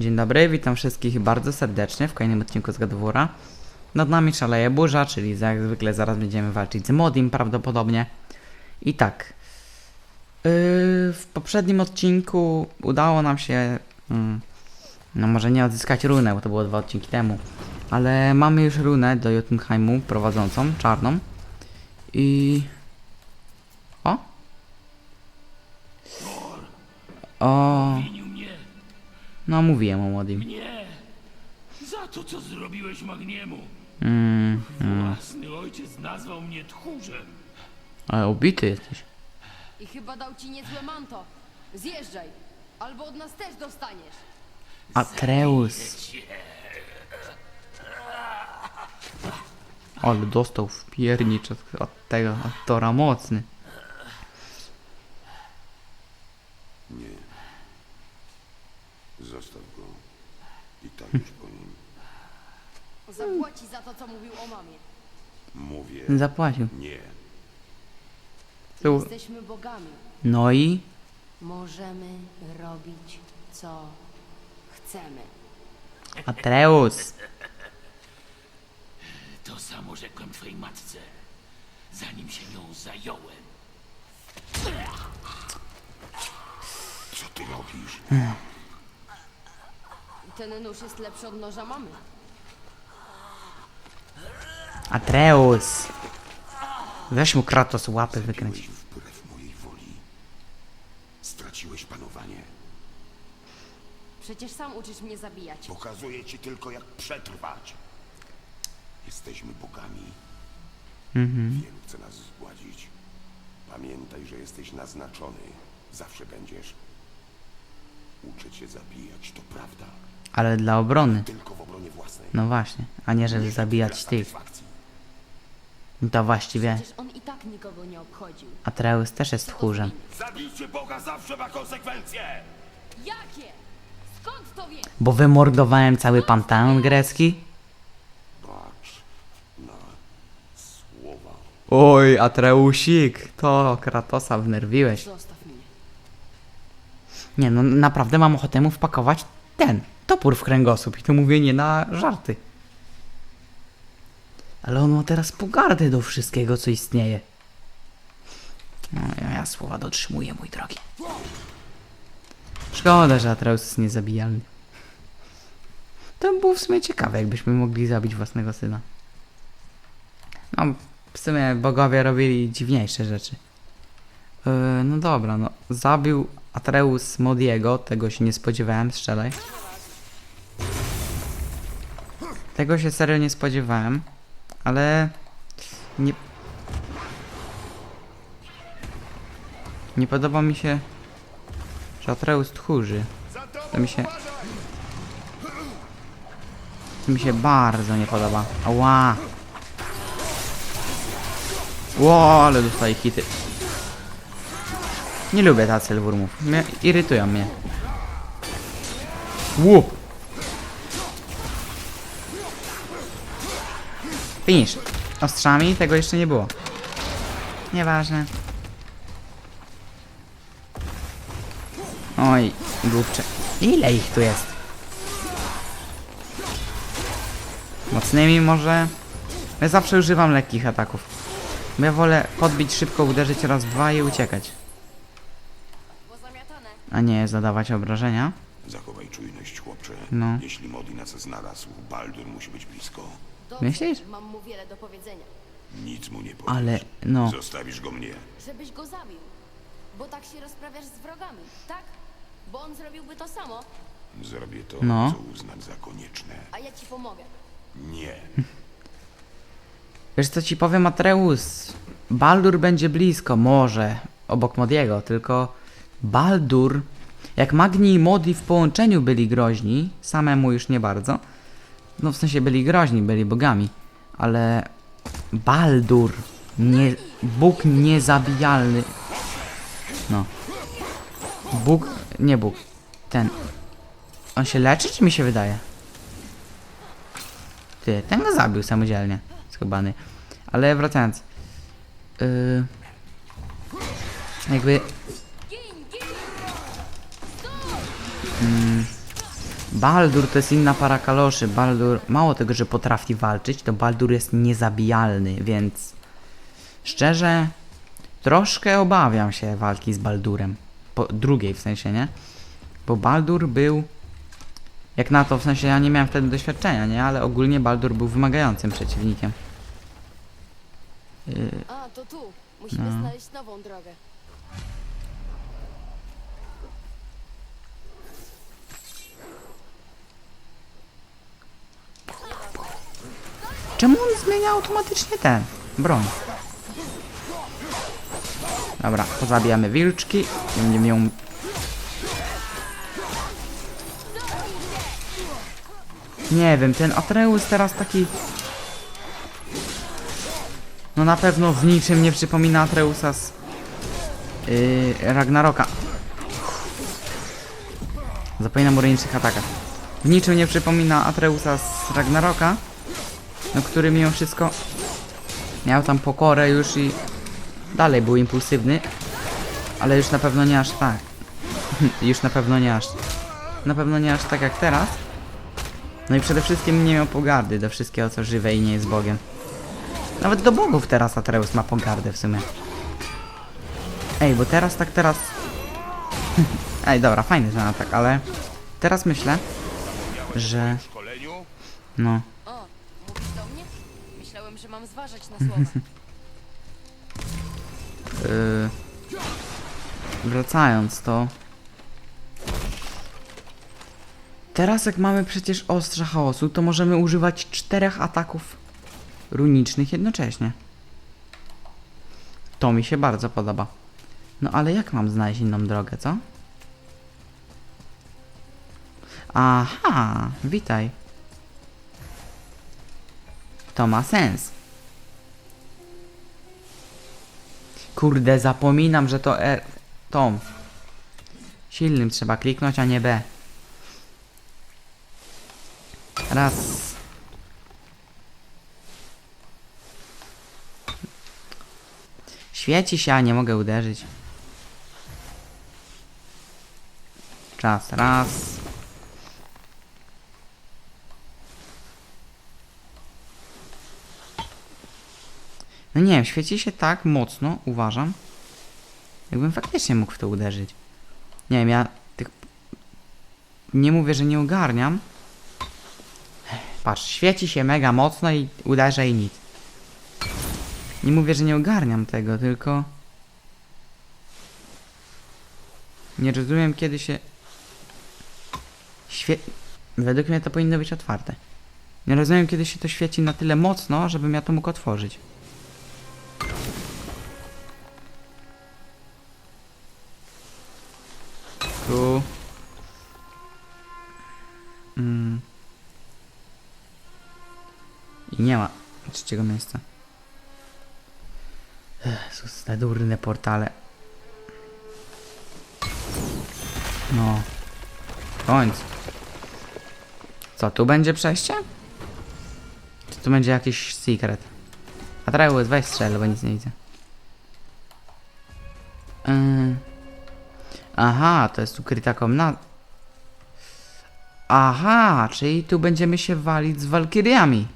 Dzień dobry, witam wszystkich bardzo serdecznie w kolejnym odcinku z Gadwora. Nad nami szaleje burza, czyli jak zwykle zaraz będziemy walczyć z Modim prawdopodobnie. I tak. Yy, w poprzednim odcinku udało nam się. Mm, no może nie odzyskać runę, bo to było dwa odcinki temu. Ale mamy już runę do Jotunheimu prowadzącą, czarną. I. O! O! No mówiłem o Modim. mnie, za to, co zrobiłeś Magniemu. Mm, mm. Własny ojciec nazwał mnie tchórzem. Ale ubity jesteś. I chyba dał ci niezłe manto. Zjeżdżaj, albo od nas też dostaniesz. Atreus. Ale dostał w piernicz od, od tego aktora mocny. Zostaw go. I tak już po nim. Zapłaci za to, co mówił o mamie. Mówię Zapłacił. nie. Tu. Jesteśmy bogami. No i Możemy robić, co chcemy. Atreus. To samo rzekłem twojej matce, zanim się nią zająłem. Co ty robisz? Ten nóż jest lepszy od noża mamy. Atreus. Weź mu Kratos łapy wykręć. Byłeś wbrew mojej woli. Straciłeś panowanie. Przecież sam uczysz mnie zabijać. Pokazuję ci tylko, jak przetrwać. Jesteśmy bogami. Wielu chce nas zgładzić. Pamiętaj, że jesteś naznaczony. Zawsze będziesz. Uczę cię zabijać, to prawda. Ale dla obrony. Tylko w obronie własnej. No właśnie. A nie żeby Nie zabijać tych. satysfakcji. To właściwie Przecież on i tak nikogo nie obchodził. Atreus też jest tchórzem. Zabijcie Boga zawsze ma konsekwencje! Jakie? Skąd to wiesz? Bo wymordowałem cały panteon grecki. Patrz na słowa. Oj, Atreusik. To Kratosa wnerwiłeś. Zostaw mnie. Nie no, naprawdę mam ochotę mu wpakować ten, topór w kręgosłup i to mówię nie na żarty. Ale on ma teraz pogardę do wszystkiego, co istnieje. No, ja, słowa dotrzymuję, mój drogi. Szkoda, że Atreus jest niezabijalny. To by było w sumie ciekawe, jakbyśmy mogli zabić własnego syna. No, w sumie bogowie robili dziwniejsze rzeczy. Yy, no dobra, no. Zabił Atreus Modiego, tego się nie spodziewałem, strzelaj. Tego się serio nie spodziewałem, ale nie... Nie podoba mi się, że Atreus tchórzy. To mi się... To mi się bardzo nie podoba. Ała! Ło, ale dostaje hity. Nie lubię tacy wurmów. Mnie, irytują mnie. Łup! Finish. Ostrzami tego jeszcze nie było. Nieważne. Oj, głupcze. Ile ich tu jest? Mocnymi może? Ja zawsze używam lekkich ataków. Ja wolę podbić szybko, uderzyć raz, dwa i uciekać. A nie zadawać obrażenia. Zachowaj czujność, chłopcze. No. Jeśli Modi nas znalazł, Baldur musi być blisko. Dobrze, Myślisz? Mam mu wiele do powiedzenia. Nic mu nie powiesz. Ale, no. Zostawisz go mnie. Żebyś go zabił. Bo tak się rozprawiasz z wrogami, tak? Bo on zrobiłby to samo, Zrobię to, No. co uznam za konieczne. a ja ci pomogę. Nie. Wiesz co ci powiem, Atreus? Baldur będzie blisko, może, obok Modiego, tylko Baldur, jak Magni i Modi w połączeniu byli groźni, samemu już nie bardzo, no w sensie byli groźni, byli bogami, ale Baldur, nie, Bóg niezabijalny, no, Bóg, nie Bóg, ten, on się leczy, czy mi się wydaje? Ty, ten go zabił samodzielnie. Skubany. Ale wracając. Yy, jakby. Mm, Baldur to jest inna para kaloszy. Baldur, mało tego, że potrafi walczyć, to Baldur jest niezabijalny, więc szczerze, troszkę obawiam się walki z Baldurem. Po drugiej w sensie, nie? Bo Baldur był, jak na to, w sensie ja nie miałem wtedy doświadczenia, nie? Ale ogólnie Baldur był wymagającym przeciwnikiem. Yy, A, to tu. Musimy znaleźć nową drogę. Czemu on zmienia automatycznie ten broń? Dobra, pozabijamy wilczki. Nie wiem, ten Atreus teraz taki... No na pewno w niczym nie przypomina Atreusa z... Yy, Ragnaroka. Zapominam o ręcznych atakach. W niczym nie przypomina Atreusa z Ragnaroka no który mimo wszystko miał tam pokorę już i dalej był impulsywny, ale już na pewno nie aż tak. już na pewno nie aż. Na pewno nie aż tak jak teraz. No i przede wszystkim nie miał pogardy do wszystkiego co żywe i nie jest Bogiem. Nawet do bogów teraz Atreus ma pogardę w sumie. Ej, bo teraz tak teraz... Ej, dobra, fajny ten atak, ale teraz myślę, że... No, Zważać na słowa. Yy, wracając to. Teraz jak mamy przecież ostrza chaosu, to możemy używać czterech ataków runicznych jednocześnie. To mi się bardzo podoba. No ale jak mam znaleźć inną drogę, co? Aha, witaj. To ma sens. Kurde, zapominam, że to R... Tom. Silnym trzeba kliknąć, a nie B. Raz. Świeci się, a nie mogę uderzyć. Czas, raz. No nie wiem, świeci się tak mocno, uważam. Jakbym faktycznie mógł w to uderzyć. Nie wiem, ja tych... Nie mówię, że nie ogarniam. Patrz, świeci się mega mocno i uderza i nic. Nie mówię, że nie ogarniam tego, tylko... Nie rozumiem, kiedy się... Świe... Według mnie to powinno być otwarte. Nie rozumiem, kiedy się to świeci na tyle mocno, żebym ja to mógł otworzyć. Tu. Mm. I nie ma trzeciego miejsca. Jezus, te durne portale. No. W końcu. Co, tu będzie przejście? Czy tu będzie jakiś secret? Atreus, weź strzel, bo nic nie widzę. Yy. Aha, to jest ukryta komnata. Aha, czyli tu będziemy się walić z walkiriami.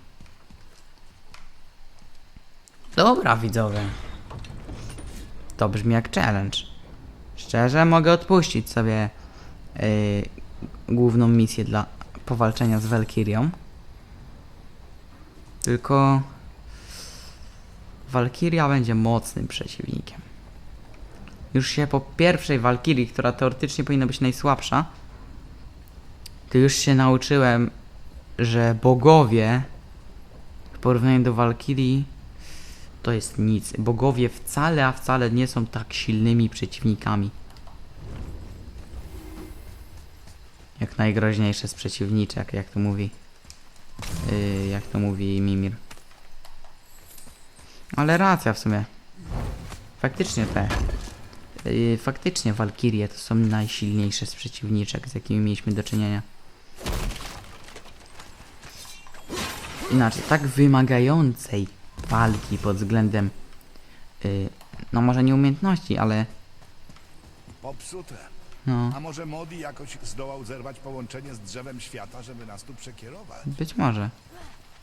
Dobra, widzowie. To brzmi jak challenge. Szczerze, mogę odpuścić sobie yy, główną misję dla powalczenia z Valkyrią. Tylko Valkyria będzie mocnym przeciwnikiem. Już się po pierwszej Walkirii, która teoretycznie powinna być najsłabsza, to już się nauczyłem, że bogowie w porównaniu do Walkirii to jest nic. Bogowie wcale, a wcale nie są tak silnymi przeciwnikami. Jak najgroźniejsze z przeciwniczek, jak to mówi. Yy, jak to mówi Mimir. Ale racja w sumie. Faktycznie te faktycznie Walkirie to są najsilniejsze z przeciwniczek, z jakimi mieliśmy do czynienia. Inaczej, tak wymagającej walki pod względem, yy, no może nie umiejętności, ale Popsute. No, A może Modi jakoś zdołał zerwać połączenie z drzewem świata, żeby nas tu przekierować? być może.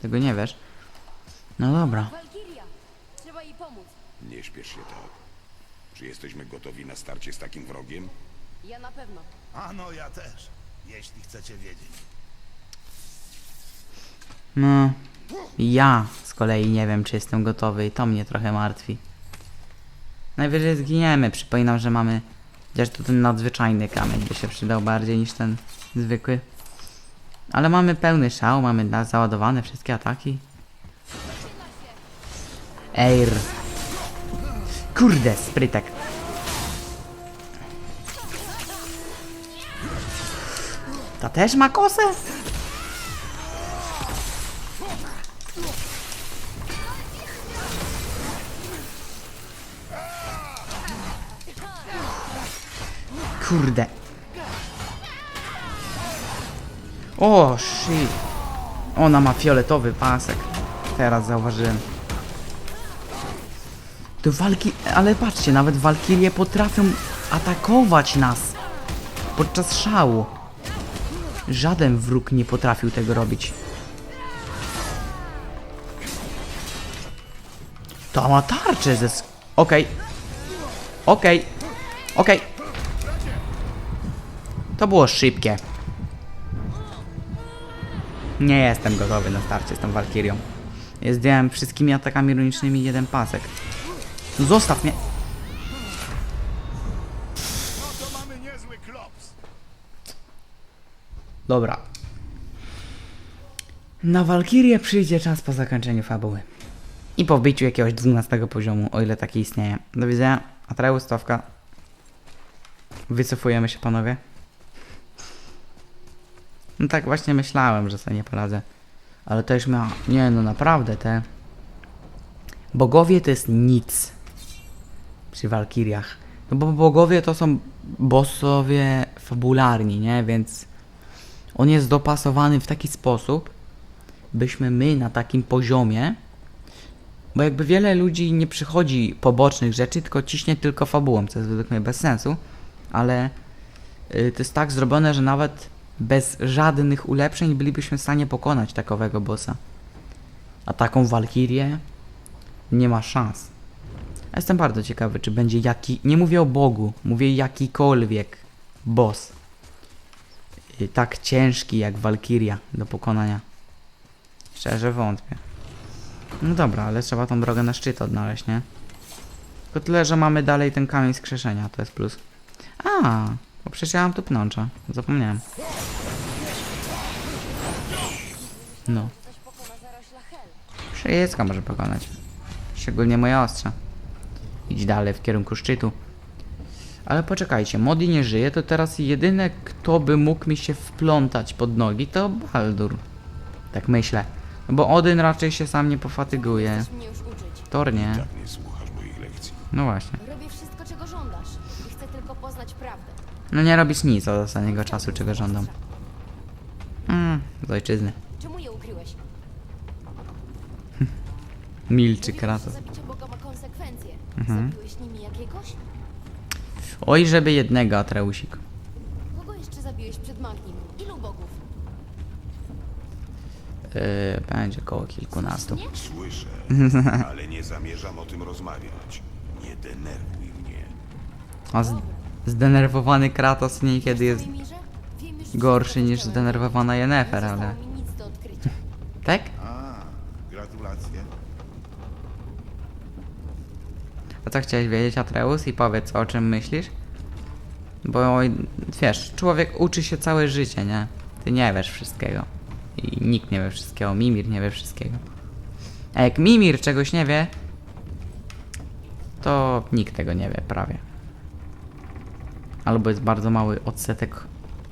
Tego nie wiesz. No dobra. Walkiria! Trzeba jej pomóc. Nie śpiesz się tak. Czy jesteśmy gotowi na starcie z takim wrogiem? Ja na pewno. A no ja też, jeśli chcecie wiedzieć. No, ja z kolei nie wiem, czy jestem gotowy i to mnie trochę martwi. Najwyżej zginiemy. Przypominam, że mamy. Chociaż to ten nadzwyczajny kamień by się przydał bardziej niż ten zwykły. Ale mamy pełny szał, mamy załadowane wszystkie ataki. Eir. Kurde, sprytek. Ta też ma kosę? Kurde. O, shit. Ona ma fioletowy pasek. Teraz zauważyłem. To walki... Ale patrzcie, nawet walkirie potrafią atakować nas. Podczas szału. Żaden wróg nie potrafił tego robić. To ma tarczę ze... Okej. Okej. Okej. To było szybkie. Nie jestem gotowy na starcie z tą Walkirią. Zdjąłem wszystkimi atakami runicznymi jeden pasek. Zostaw mnie. Dobra. Na Walkirię przyjdzie czas po zakończeniu fabuły. I po wbiciu jakiegoś 12 poziomu, o ile taki istnieje. Do widzenia. Atreus, Stawka. Wycofujemy się, panowie. No tak właśnie myślałem, że sobie nie poradzę. Ale to już miała... Nie no, naprawdę, te... Bogowie to jest nic. Przy Walkiriach. No bo bogowie to są bossowie fabularni, nie? Więc... On jest dopasowany w taki sposób, byśmy my na takim poziomie, bo jakby wiele ludzi nie przychodzi pobocznych rzeczy, tylko ciśnie tylko fabułą, co jest według mnie bez sensu, ale y, to jest tak zrobione, że nawet bez żadnych ulepszeń bylibyśmy w stanie pokonać takowego bossa. A taką walkirię nie ma szans. Jestem bardzo ciekawy, czy będzie jaki. Nie mówię o Bogu, mówię jakikolwiek boss y, tak ciężki jak Walkiria do pokonania. Szczerze wątpię. No dobra, ale trzeba tą drogę na szczyt odnaleźć, nie? Tylko tyle, że mamy dalej ten kamień skrzeszenia, to jest plus. A, bo przecież ja mam tu pnącza. Zapomniałem. No. Wszystko może pokonać. Szczególnie moje ostrze. Idź dalej w kierunku szczytu. Ale poczekajcie, Modi nie żyje, to teraz jedyne kto by mógł mi się wplątać pod nogi to Baldur. Tak myślę. No bo Odyn raczej się sam nie pofatyguje. Chcesz mnie już uczyć. Thor nie. Tak nie słuchasz moich lekcji. No właśnie. Robię wszystko, czego żądasz. I chcę tylko poznać prawdę. No nie robisz nic od ostatniego czasu, czego żądam. Mm, z ojczyzny. Czemu je ukryłeś? Milczy Kratos. Zabicie Boga ma konsekwencje. Mhm. Zabiłeś nimi jakiegoś? Oj, żeby jednego Atreusik. Kogo jeszcze zabiłeś przed Magnim? Ilu bogów? Yy, będzie koło kilkunastu. Nie? Słyszę, ale nie zamierzam o tym rozmawiać. Nie denerwuj mnie. A z- zdenerwowany Kratos niekiedy jest? Wiem już gorszy niż zdenerwowana Yennefer, ale... zostało mi nic do odkrycia. Tak? A, gratulacje. A co chciałeś wiedzieć, Atreus? I powiedz, o czym myślisz? Bo wiesz, człowiek uczy się całe życie, nie? Ty nie wiesz wszystkiego. I nikt nie wie wszystkiego, Mimir nie wie wszystkiego. A jak Mimir czegoś nie wie, to nikt tego nie wie prawie. Albo jest bardzo mały odsetek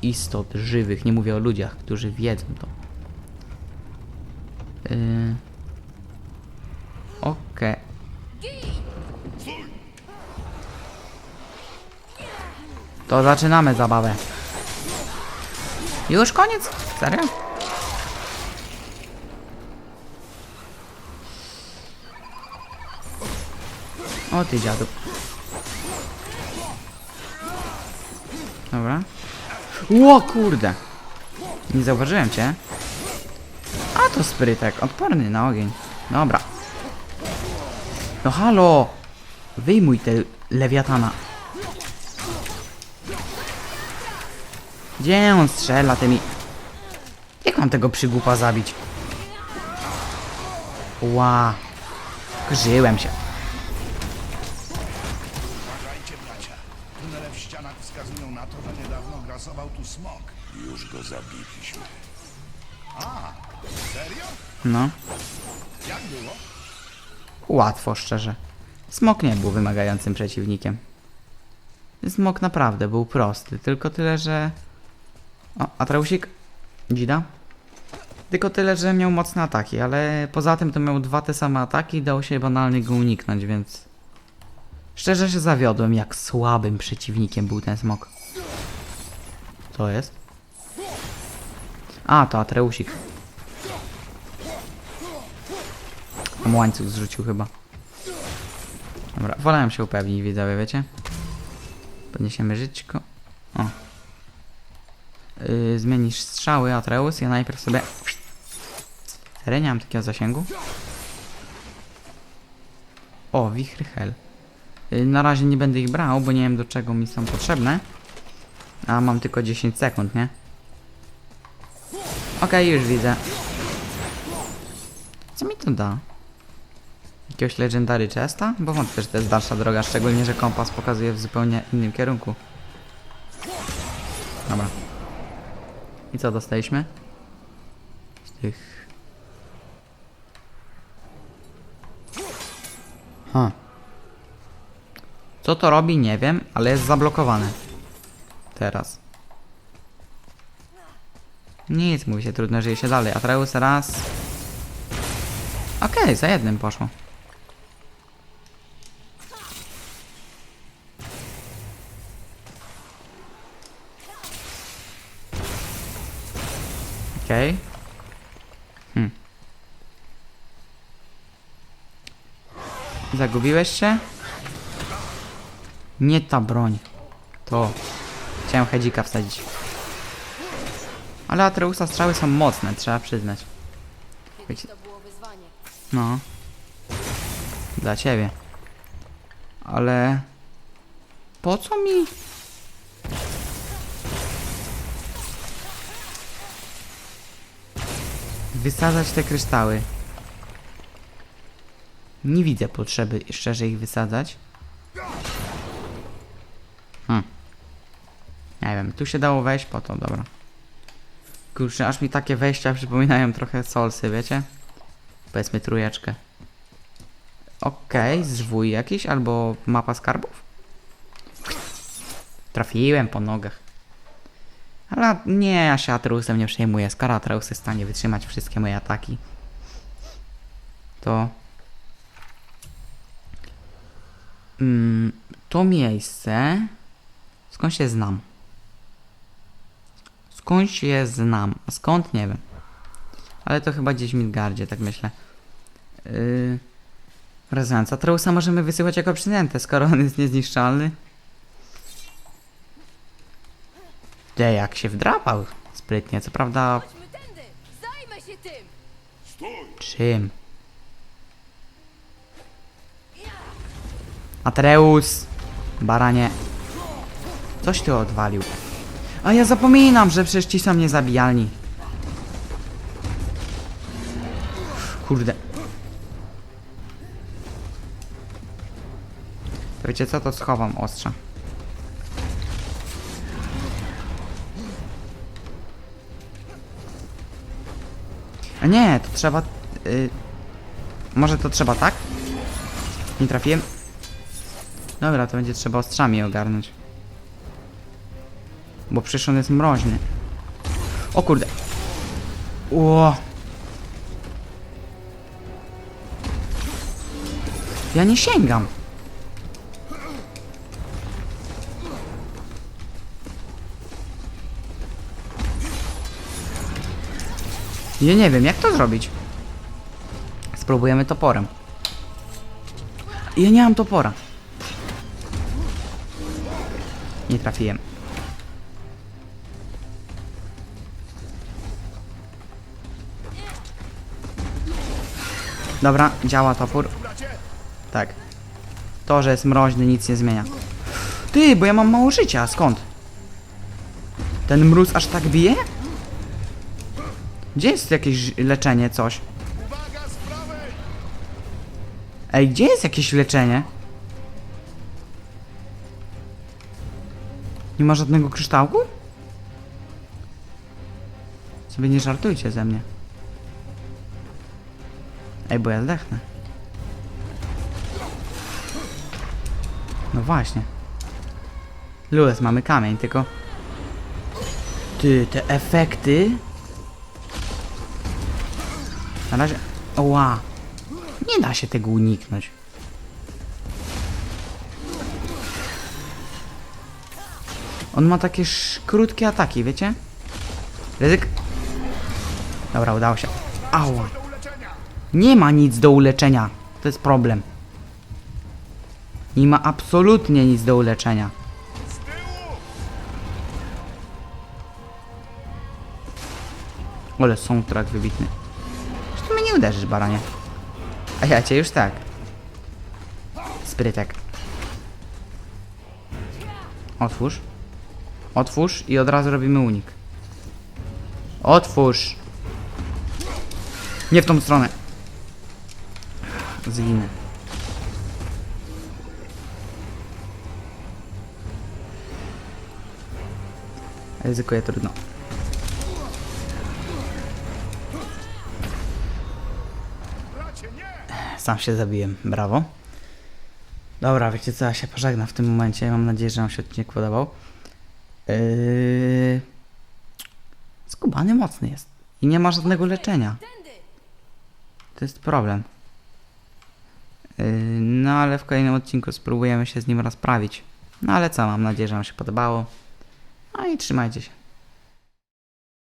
istot żywych, nie mówię o ludziach, którzy wiedzą to. Yy... Okej. To zaczynamy zabawę. Już koniec? Serio? O ty dziadu. Dobra. Ło kurde! Nie zauważyłem cię. A to sprytek, odporny na ogień. Dobra. No halo! Wyjmuj te lewiatana. Gdzie on strzela tymi... Jak mam tego przygłupa zabić? Ła. Żyłem się. Uważajcie, bracia. Tunele w ścianach wskazują na to, że niedawno grasował tu smok. Już go zabiliśmy. Serio? No. Jak było? Łatwo, szczerze. Smok nie był wymagającym przeciwnikiem. Smok naprawdę był prosty, tylko tyle, że... O, Atrausik? Dzida? Tylko tyle, że miał mocne ataki, ale poza tym to miał dwa te same ataki i dało się banalnie go uniknąć, więc... Szczerze się zawiodłem, jak słabym przeciwnikiem był ten smok. Co jest? A, to Atreusik. Tam łańcuch zrzucił chyba. Dobra, wolałem się upewnić, widzowie, wiecie? Podniesiemy żyćko. O. Yy, zmienisz strzały, Atreus. Ja najpierw sobie... Serio, mam takiego zasięgu? O, wichry hel. Yy, na razie nie będę ich brał, bo nie wiem do czego mi są potrzebne. A mam tylko 10 sekund, nie? Okej, już widzę. Co mi to da? Jakiegoś Legendary Chesta? Bo wątpię, że to jest dalsza droga, szczególnie, że kompas pokazuje w zupełnie innym kierunku. Dobra. I co dostaliśmy? Z tych... Ha. Co to robi, nie wiem, ale jest zablokowane. Teraz. Nic, mówi się, trudno żyje się dalej. Atreus raz. Okej, za jednym poszło. Okej. Hmm. Zagubiłeś się? Nie ta broń. To. Chciałem hedzika wsadzić. Ale Atreusa strzały są mocne, trzeba przyznać. Wyzwanie. No. Dla ciebie. Ale... Po co mi... Wysadzać te kryształy. Nie widzę potrzeby szczerze ich wysadzać. Hmm. Nie wiem, tu się dało wejść po to, dobra. Kurczę, aż mi takie wejścia przypominają trochę solsy, wiecie? Powiedzmy trójeczkę. Okej, zwój jakiś albo mapa skarbów? Trafiłem po nogach. Ale nie, ja się Atreusem nie przejmuję. Skoro Atreus jest w stanie wytrzymać wszystkie moje ataki, to... Mm, to miejsce... Skąd się znam? Skąd się znam? A skąd? Nie wiem. Ale to chyba gdzieś w Midgardzie, tak myślę. Yy... Rezonansa Treusa możemy wysyłać jako przynętę, skoro on jest niezniszczalny. Te, jak się wdrapał sprytnie, co prawda... Chodźmy tędy! Zajmę się tym! Czym? Atreus! Baranie. Coś ty odwalił. A ja zapominam, że przecież ci są niezabijalni. Kurde. To Wiecie co, to schowam ostrza. A nie, to trzeba... Y, może to trzeba tak? Nie trafiłem? Dobra, to będzie trzeba ostrzami ogarnąć. Bo przecież on jest mroźny. O kurde. Ło. Ja nie sięgam. Ja nie wiem, jak to zrobić. Spróbujemy toporem. Ja nie mam topora. Nie trafiłem. Dobra, działa topór. Tak. To, że jest mroźny, nic nie zmienia. Ty, bo ja mam mało życia, skąd? Ten mróz aż tak bije? Gdzie jest jakieś leczenie, coś? Ej, gdzie jest jakieś leczenie? Nie ma żadnego kryształku? Sobie nie żartujcie ze mnie. Ej, bo ja zdechnę. No właśnie. Luz, mamy kamień, tylko... Ty, te efekty... Na razie... Oła! Nie da się tego uniknąć. On ma takie krótkie ataki, wiecie? Ryzyk. Dobra, udało się. Ała. Nie ma nic do uleczenia. To jest problem. Nie ma absolutnie nic do uleczenia. Ale soundtrack wybitny. Nie uderzysz, baranie? A ja cię już tak. Sprytek. Otwórz. Otwórz i od razu robimy unik. Otwórz! Nie w tą stronę. Zginę. Ryzykuję trudno. Sam się zabiłem, brawo. Dobra, wiecie co, ja się pożegnam w tym momencie. Mam nadzieję, że Wam się odcinek podobał. Yy... Skubany mocny jest. I nie ma żadnego leczenia. To jest problem. Yy, no ale w kolejnym odcinku spróbujemy się z nim rozprawić. No ale co, mam nadzieję, że Wam się podobało. No i trzymajcie się.